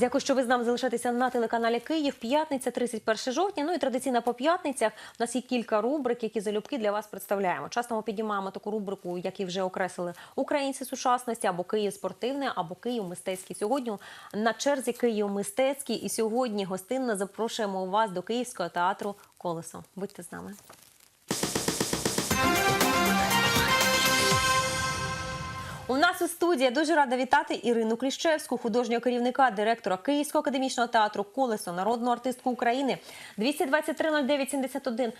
Дякую, що ви з нами залишаєтеся на телеканалі Київ. П'ятниця, 31 жовтня. Ну і традиційно по п'ятницях у нас є кілька рубрик, які залюбки для вас представляємо. Часто ми піднімаємо таку рубрику, як і вже окреслили українці сучасності або Київ спортивний, або Київ мистецький. Сьогодні на черзі Київ мистецький. І сьогодні гостинно запрошуємо вас до Київського театру Колесо. Будьте з нами. Нас у студії дуже рада вітати Ірину Кліщевську, художнього керівника, директора Київського академічного театру Колесо, народну артистку України 223 09 71.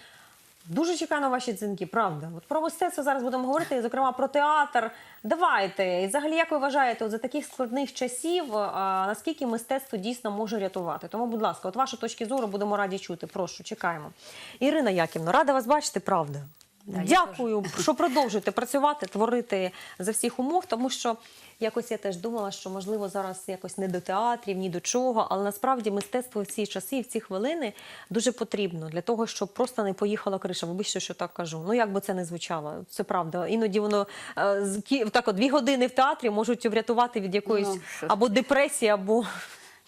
Дуже чекаю на ваші дзвінки, правда. От про мистецтво зараз будемо говорити, зокрема про театр. Давайте. І взагалі, як ви вважаєте, от за таких складних часів, а, наскільки мистецтво дійсно може рятувати? Тому, будь ласка, от ваші точки зору будемо раді чути. Прошу, чекаємо. Ірина Яківна, рада вас бачити, правда. Да, Дякую, що продовжуєте працювати, творити за всіх умов, тому що якось я теж думала, що можливо зараз якось не до театрів, ні до чого, але насправді мистецтво в ці часи, і в ці хвилини дуже потрібно для того, щоб просто не поїхала криша. Вибачте, що так кажу. Ну як би це не звучало, це правда. Іноді воно е, так, от дві години в театрі можуть врятувати від якоїсь Ну, або депресії, або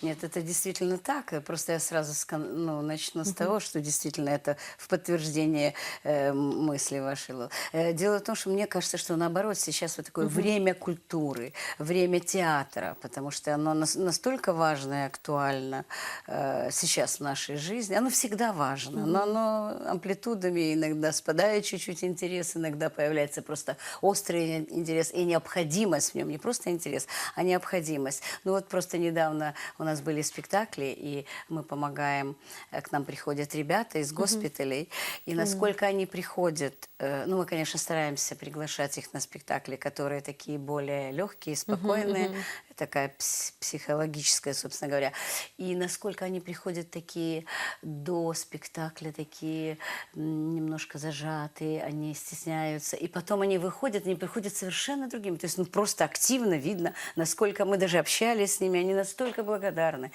Нет, это действительно так. Просто я сразу ну, начну с того, что действительно это в подтверждение э, мысли вашей. Э, дело в том, что мне кажется, что наоборот сейчас вот такое время культуры, время театра, потому что оно нас- настолько важно и актуально э, сейчас в нашей жизни. Оно всегда важно, но оно амплитудами иногда спадает чуть-чуть интерес, иногда появляется просто острый интерес и необходимость в нем, не просто интерес, а необходимость. Ну вот просто недавно у нас были спектакли, и мы помогаем, э, к нам приходят ребята из госпиталей, и насколько они приходят, э, ну мы, конечно, стараемся приглашать их на спектакли, которые такие более легкие, спокойные, такая пс- психологическая, собственно говоря, и насколько они приходят такие до спектакля, такие немножко зажатые, они стесняются, и потом они выходят, они приходят совершенно другими, то есть ну, просто активно видно, насколько мы даже общались с ними, они настолько благодарны.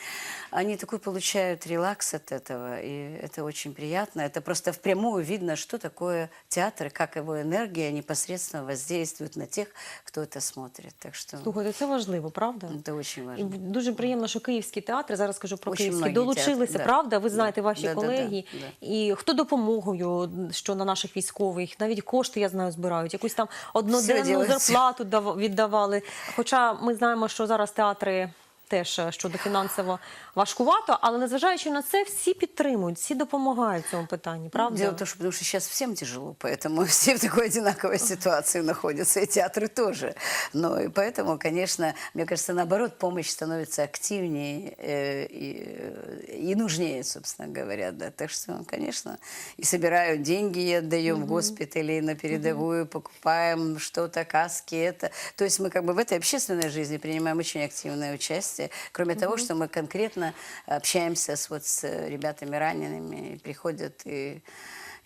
Они такой получают релакс от этого, и это очень приятно. Это просто впрямую видно, что такое театр, как его энергия непосредственно воздействует на тех, кто это смотрит. Так что слухайте, це важливо, правда? Это важливо. І дуже приємно, що київські театри, зараз кажу про київські, долучилися, театри, да. правда? Ви знаєте, ваші Да, да, да, да. І хто допомогою, що на наших військових, навіть кошти, я знаю, збирають, якусь там одноденну зарплату віддавали. Хоча ми знаємо, що зараз театри Теж е, щодо фінансово важкувато, але незважаючи на це, всі підтримують, всі допомагають в цьому питанні, правда? Дело в том, что потому что сейчас всем тяжело, поэтому все в такой одинаковой ситуации находятся, и театры тоже. Но и поэтому, конечно, мне кажется, наоборот, помощь становится активнее э, и, э, и нужнее, собственно говоря. Да. Так что, конечно, и собираю деньги, и отдаем в госпитали, и на передовую, покупаем что-то, каски, это. То есть мы как бы в этой общественной жизни принимаем очень активное участие. Кроме того, что мы конкретно общаемся с, вот, с ребятами ранеными, приходят и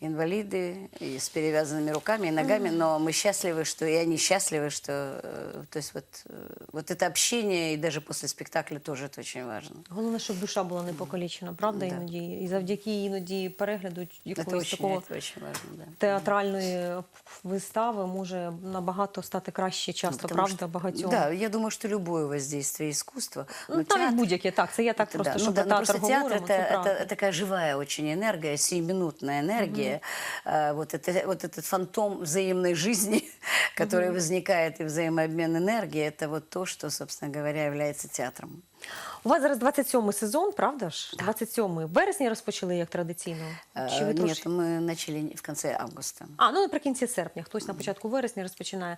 инвалиды, и с перевязанными руками и ногами, но мы счастливы, что и они счастливы, что э, то есть вот, э, вот это общение, и даже после спектакля тоже это очень важно. Головне, щоб душа була не покалічена, правда? Да. Іноді і завдяки іноді перегляду Это якогось очень, такого это очень важно, да. театральної вистави може набагато стати краще часто, Ну, потому правда, что- багатьом. Да, я думаю, что любое воздействие искусства. Ну, но навіть театр- будь-яке, так, це я так Это просто, да. що ну, про да, ну, театр просто театр говоримо, это, це правда. это такая живая очень энергия, сиюминутная энергия. А, вот, это, вот этот фантом взаимной жизни, который возникает и взаимообмен энергии, это вот то, что, собственно говоря, является театром. У вас зараз 27-й сезон, правда ж? 27-й. В вересні розпочали як традиційно? Чи ви Э, трошки- Нет, мы начали в конце августа. А, ну наприкінці серпня, хтось на початку вересня розпочинає.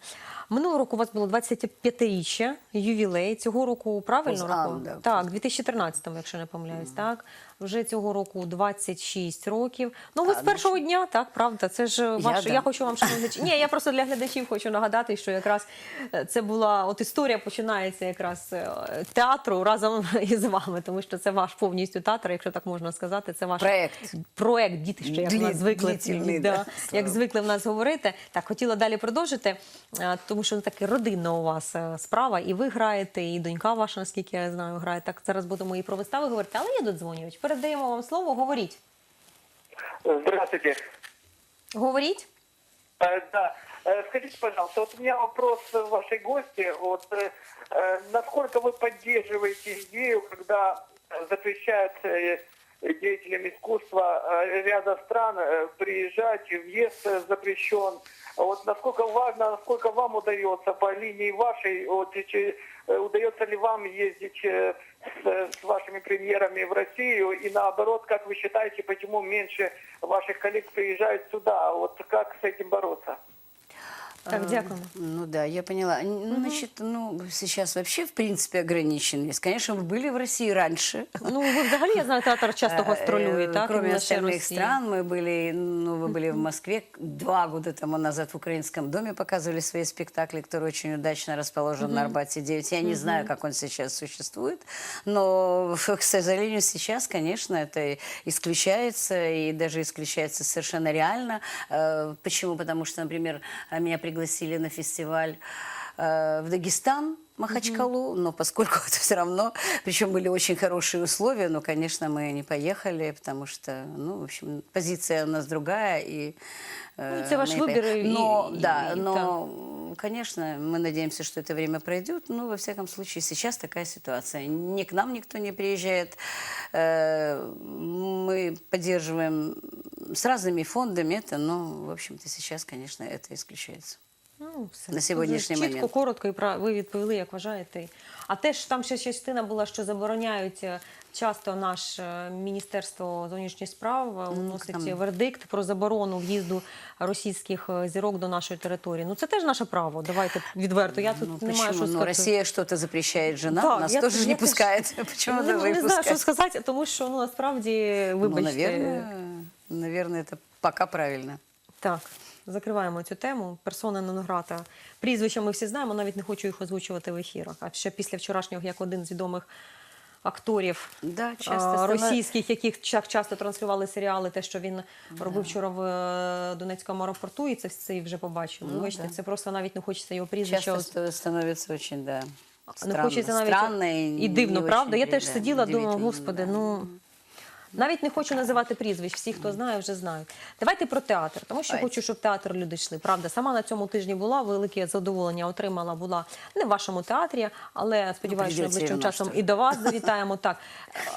Минулого року у вас було 25-річчя, ювілей. Цього року правильно Поз- рахую? а, да, Так, 2013-му, якщо не помиляюсь, так. Вже цього року 26 років. Ну, ви з першого дня, так, правда? Це ж ваш. Я, да. хочу вам, шановні глядачі. Ні, я просто для глядачів хочу нагадати, що якраз е, це була от історія починається якраз е, театру разом із вами, тому що це ваш повністю театр, якщо так можна сказати. Це ваш Проект. проект дітище, як Длі- нас звикли, да, да, як звикли в нас говорити. Так, хотіла далі продовжити, е, тому що таки родинна у вас е, справа, і ви граєте, і донька ваша, наскільки я знаю, грає. Так зараз будемо і про вистави говорити, але є додзвонювач. Передаємо вам слово, говоріть. Здравствуйте. Говоріть. Да. Э, Скажите, пожалуйста, вот у меня вопрос вашей гости. Вот, э, э, насколько вы поддерживаете идею, когда запрещают э, деятелям искусства э, ряда стран э, приезжать, въезд запрещен. Вот насколько важно, насколько вам удается по линии вашей, вот, удается ли вам ездить с, с вашими премьерами в Россию и наоборот, как вы считаете, почему меньше ваших коллег приезжают сюда? Вот как с этим бороться? Так, дякуємо. Ну да, я поняла. Н- Значит, ну, сейчас вообще, в принципе, ограниченность. Конечно, вы были в России раньше. Ну, ви взагалі, я знаю, театр часто гастролює, Э, так? Кроме не лише остальных Росії. стран, мы были, ну, вы были в Москве два года тому назад в Украинском доме, показывали свои спектакли, который очень удачно расположен на Арбате 9. Я не знаю, как он сейчас существует, но, к сожалению, сейчас, конечно, это исключается, и даже исключается совершенно реально. Э, Почему? Потому что, например, меня пригласили на фестиваль в Дагестан, Махачкалу, но поскольку это все равно, причем были очень хорошие условия, но, конечно, мы не поехали, потому что, ну, в общем, позиция у нас другая. И, э, Ну, это ваш выбор, и- Но, и- да, и но, конечно, мы надеемся, что это время пройдет, но, во всяком случае, сейчас такая ситуация. Ни к нам никто не приезжает, Э, мы поддерживаем с разными фондами это, но, в общем-то, сейчас, конечно, это исключается. Ну, все. На сьогоднішній чітко, момент. коротко і пра- ви відповіли, як вважаєте. А теж там ще частина була, що забороняють е, часто наше Міністерство зовнішніх справ е, вносить там- вердикт про заборону в'їзду російських е, зірок до нашої території. Ну це теж наше право. Давайте відверто. Я тут Ну, не маю що Ну, сказати. Россия что-то запрещает же Так, нас я не теж- пускает. Не, не знаю, що сказати, тому що ну насправді, Ну, вибачте, наверное, наверное, это пока правильно. Так, закриваємо цю тему. Персона нон-грата. Прізвища ми всі знаємо, навіть не хочу їх озвучувати в ефірах. А ще після вчорашнього, як один з відомих акторів Да, часто а, російських, яких ча- часто транслювали серіали, те, що він робив вчора в е, Донецькому аеропорту, і це, це вже побачили. Ну, Вибачте, да. це просто навіть не хочеться його прізвища. Часто ст- становится очень, да, Не хочеться навіть странно и, і дивно, правда? Я теж сиділа, думала, господи, да. ну. Навіть не хочу називати прізвищ, всі, хто знає, вже знають. Давайте про театр, тому що Давайте. хочу, щоб театр люди йшли. Правда, сама на цьому тижні була, велике задоволення отримала, була не в вашому театрі, але сподіваюся, що прийдеться найближчим часом і до вас завітаємо. Так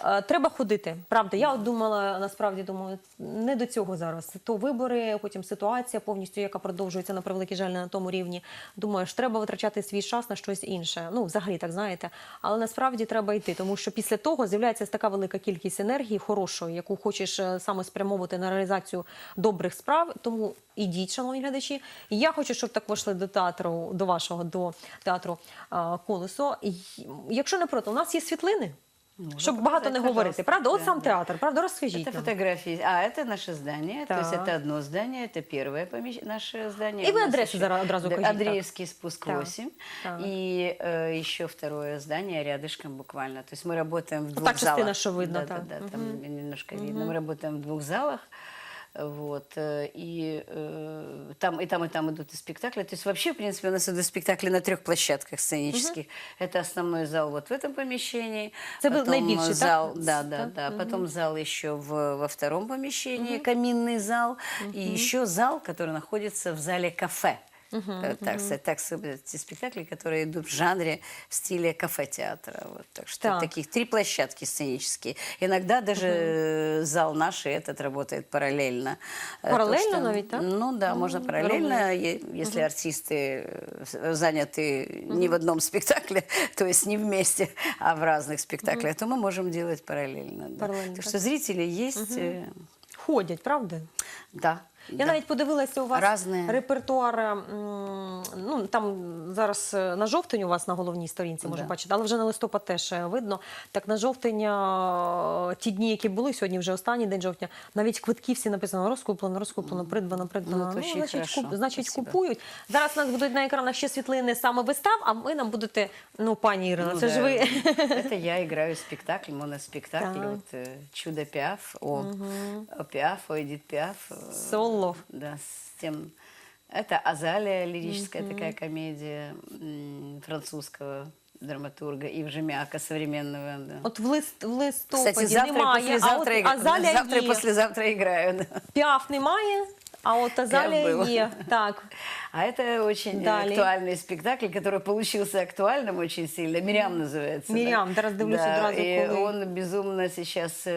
Е, треба ходити. Правда, я от думала, насправді думаю, не до цього зараз. То вибори, потім ситуація повністю, яка продовжується на превеликий жаль на тому рівні. Думаю, ж треба витрачати свій час на щось інше. Ну, взагалі, так знаєте. Але насправді треба йти, тому що після того з'являється така велика кількість енергії хорошої, яку хочеш е, саме спрямовувати на реалізацію добрих справ. Тому ідіть, шановні глядачі. Я хочу, щоб так вийшли до театру, до вашого до театру а, колесо. Якщо не проти, у нас є світлини. Щоб ну, багато не показать, говорити, пожалуйста. правда? От Да, сам да. театр, правда, розкажіть Это нам. фотографии. А, это наше здание. То есть Так. это одно здание, это первое помещ... наше здание. И У вы нас адресу еще- зара- одразу Да, кажите, так. Андреевский спуск Так. 8. Так. И э, еще второе здание рядышком буквально. То есть мы работаем в Ну, двух та частина, залах. що видно, да, так. да, да, там немножко видно. Мы работаем в двух залах. Вот, э, и э, там, и там, и там идут и спектакли. То есть вообще, в принципе, у нас идут спектакли на трех площадках сценических. Это основной зал вот в этом помещении. Это был потом наибольший, так? зал, да, да, Да? да. Потом зал еще в, во втором помещении, каминный зал. И еще зал, который находится в зале кафе. Э, Так, сказать, так спектакли, которые идут в жанре, в стиле кафе-театра. Вот, так что Так. таких три площадки сценические. Иногда даже э, зал наш и этот работает параллельно. Э, то, Параллельно что- навіть, так? Ну да, можно параллельно, е- если артисты э, заняты не в одном спектакле, то есть не вместе, а в разных спектаклях, то мы можем делать параллельно. да. Параллельно, Так так. что зрители есть, э, Ходять, правда? да. Я да. навіть подивилася у вас Разне. репертуар. м, Ну там зараз е, на жовтень у вас на головній сторінці можна Да. бачити, але вже на листопад теж е, видно. Так на жовтень е, ті дні, які були сьогодні, вже останній день жовтня, навіть квитки всі написано розкуплено, розкуплено, придбано, придбано. Ну, це ще й значить, хорошо. значить Спасибо. купують. Зараз у нас будуть на екранах ще світлини саме вистав, а ви нам будете, ну пані Ірина, Ну це да. ж ви. Это я играю спектакль, моноспектакль. Так. Вот, э, Чудо Пиаф, о, о Пиаф, о Эдит Пиаф. э, Соло. Да, с тем... Это Азалия, лирическая такая комедия французского драматурга Ив Жемяка, современного. Да. От в лист в листопаді Кстати, завтра и немає, а от игра- Азалія завтра є. послезавтра играю. да. Піаф немає, А от Азалія был. є. Так. А это очень э, Далее. актуальный спектакль, который получился актуальным очень сильно. «Мириам» называется. «Мириам», да, раздивлюсь одразу, и коли. он безумно сейчас э,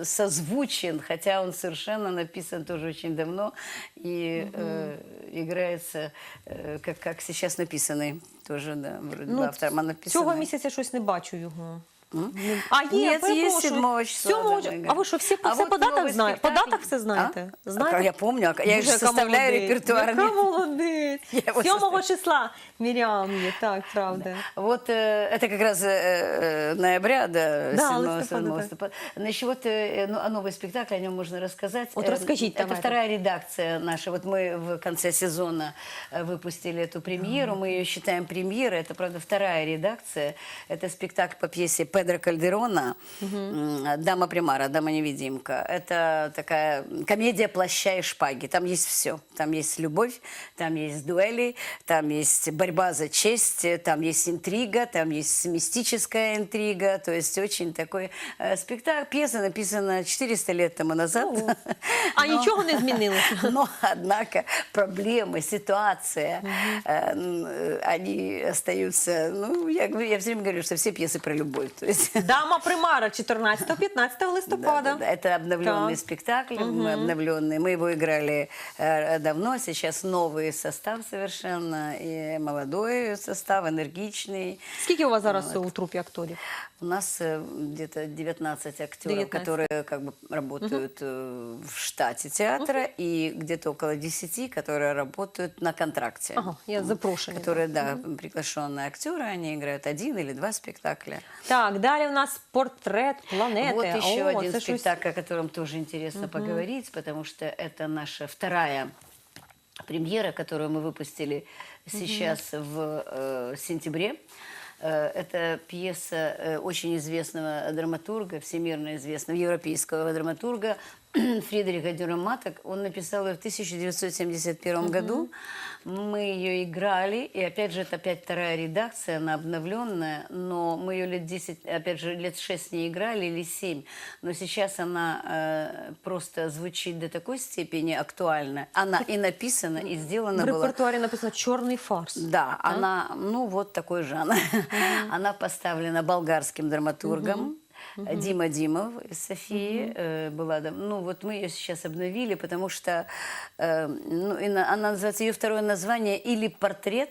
э, созвучен, хотя он совершенно написан тоже очень давно и э, играется э, как, как сейчас написанный. Тоже, да, вроде бы автором написанный. цього місяця щось не бачу його. Не- А є, Нет, перепрошую. есть 7 числа. Сьомого да, ч- мы А ви що, всі А все вот по датах новый знаєте? По спектакль. датах все знаєте? А? Знаєте? А я помню, а я Боже, же яка составляю молодець. репертуар. Яка молодець. Я его 7 составляю. числа Мірям є, так, правда. Вот э, это как раз э, э, ноября, да, Да, 7 листопада, 7 да. листопада. Значит, вот э, ну, о новый спектакль, о нем можно рассказать. Вот Э, расскажите, Это давайте. вторая редакция наша. Вот мы в конце сезона э, выпустили эту премьеру. Мы ее считаем премьерой. Это, правда, вторая редакция. Это спектакль по пьесе Педро Кальдерона м, «Дама примара», «Дама-невидимка». Это такая комедия плаща и шпаги. Там есть все. Там есть любовь, там есть дуэли, там есть борьба за честь, там есть интрига, там есть мистическая интрига. То есть очень такой э, спектакль. Пьеса написана 400 лет тому назад. А Но- нічого не змінилося. но, однако, проблемы, ситуация, э, они остаются... Ну, я, я все время говорю, что все пьесы про любовь. То есть... Дама примара 14-15 листопада. Да, да, да. Это обновленный Так. спектакль, мы обновленный. Мы его играли э, давно, сейчас новый состав совершенно, и молодой состав, энергичный. Скільки у вас зараз у трупі акторів? У нас э, где-то 19 актеров, 19. которые как бы работают э, в штате театра, и где-то около 10, которые работают на контракте. Ага, я запрошені. Которые, да, приглашенные актеры, они играют один или два спектакля. Так, далі у нас портрет планети. Вот еще О, один це щось- спектакль, о котором тоже интересно поговорить, потому что это наша вторая премьера, которую мы выпустили сейчас в э, сентябре. Э, Это пьеса э, очень известного драматурга, всемирно известного европейского драматурга Фридриха Дюраматок. Он написал ее в 1971 году. Мы ее играли, и опять же, это опять вторая редакция, она обновленная, но мы ее лет 10, опять же, лет 6 не играли или 7, но сейчас она э, просто звучит до такой степени актуальна. Она и написана, и В сделана была. репертуарі написано чорний фарс. Да, она, ну вот такой жанр. Она поставлена болгарским драматургом. Дима Димов из Софии э, была, да, ну вот мы ее сейчас обновили, потому что э, ну, и на- она называется, ее второе название или портрет,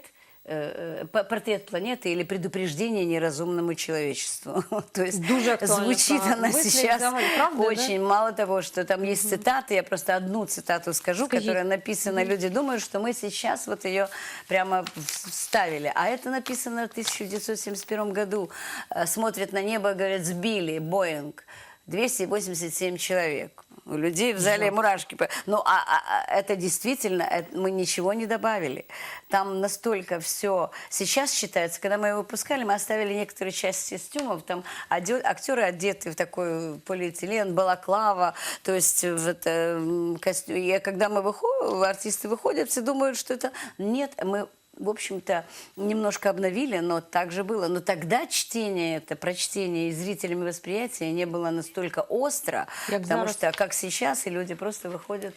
э, э, по- портрет планеты или предупреждение неразумному человечеству. То есть Дуже актуально, звучит правда. она Мысли сейчас взагалі, правда, да? очень мало того, что там есть цитаты, я просто одну цитату скажу, Скажите. которая написана. Люди думают, что мы сейчас вот ее прямо вставили. А это написано в 1971 году. Э, Смотрят на небо, говорят, сбили Боинг. 287 человек. У людей в зале мурашки. по- Ну, а, а- а это действительно, это мы ничего не добавили. Там настолько все... Сейчас считается, когда мы его выпускали, мы оставили некоторые части костюмов, там оде- актеры одеты в такой полиэтилен, балаклава, то есть в это м, костю- И когда мы выходим, артисты выходят, все думают, что это... Нет, мы в общем-то, немножко обновили, но так же было. Но тогда чтение это, прочтение и зрителями восприятия не было настолько остро, Як потому зараз. что, как сейчас, и люди просто выходят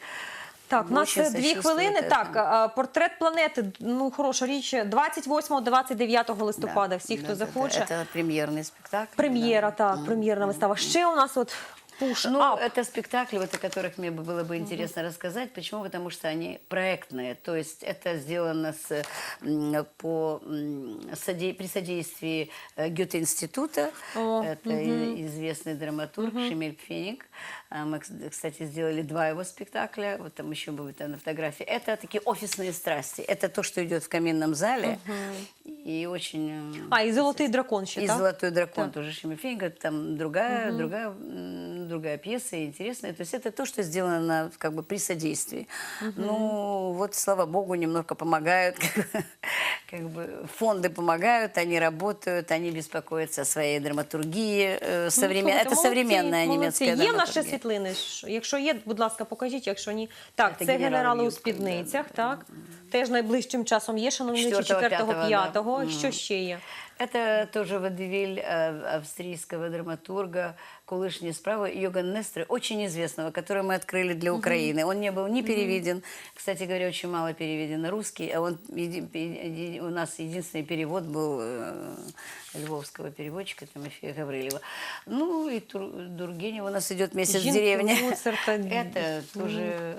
Так, у нас очень е, дві сочувствуют хвилини. этому. Так, а, портрет планети. Ну, хороша річ. 28-29 листопада. Да, Всі, хто да, да, захоче. да. Это премьерный спектакль. Прем'єра, да. так, прем'єрна вистава. Ще у нас от пуш Ну, ап. это спектакли, вот о которых мне бы было бы интересно рассказать. Почему? Потому что они проектные. То есть это сделано с, м, по, м, соде- при содействии э, Гёте-института. О, это и- известный драматург Шемель Пфеник. А Мы, кс- кстати, сделали два его спектакля. Вот там еще будет на фотографии. Это такие офисные страсти. Это то, что идет в каминном зале. И очень... э, А, і золотий дракон ще, и так? «Золотой дракон» Так. тоже Шемельфенга, там другая, другая, м, другая пьеса, интересная. То есть это то, что сделано на, как бы при содействии. Ну, вот, слава богу, немножко помогают, как, бы- как бы фонды помогают, они работают, они беспокоятся о своей драматургии. э, современ- Ну, слухайте, Это современная молодці, немецкая молодці. Є в нас ще драматургия. Світлини? Якщо є, будь ласка, покажіть, якщо ні. Так, це генерали у спідницях, так теж найближчим часом є, шановні 4-го, 4-5. да. Що ще є? Это тоже водевиль э, австрийского драматурга, колышней справы Йоган Нестре, очень известного, который мы открыли для Украины. Он не был не переведен, кстати говоря, очень мало переведен на русский, а он еди- еди- у нас единственный перевод был э, львовского переводчика Тимофея Гаврилева. Ну и Тур- Тургенев у нас идет месяц в Жінки деревне. Луцерта. Это тоже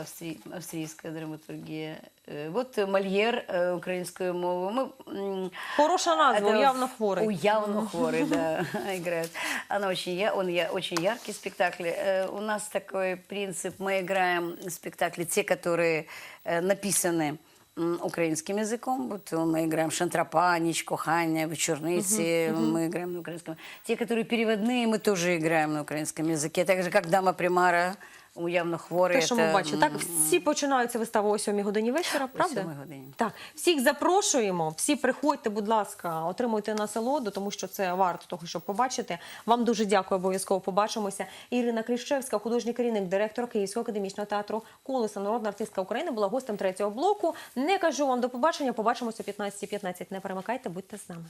австрий- австрийская драматургия. Э, Вот э, Мольер, э, украинскую мову. Мы, м, Хороша назва, это уявно хворий. Уявно хворый, да, играет. Она очень, я, он я, очень яркий спектакль. Э, У нас такой принцип, мы играем спектакли, те, которые э, написаны м, украинским языком, вот мы играем Шантрапа, Ніч кохання, Вечорниці, мы играем на украинском. Те, которые переводные, мы тоже играем на украинском языке. Так же, как Дама Примара, уявно хворий. Те, що ми бачимо. Так, всі починаються вистави о 7 годині вечора, правда? 7 годині. Так, всіх запрошуємо, всі приходьте, будь ласка, отримуйте насолоду, тому що це варто того, щоб побачити. Вам дуже дякую, обов'язково побачимося. Ірина Кліщевська, художній керівник, директор Київського академічного театру Колеса, народна артистка України, була гостем третього блоку. Не кажу вам до побачення. Побачимося о 15.15. Не перемикайте, будьте з нами.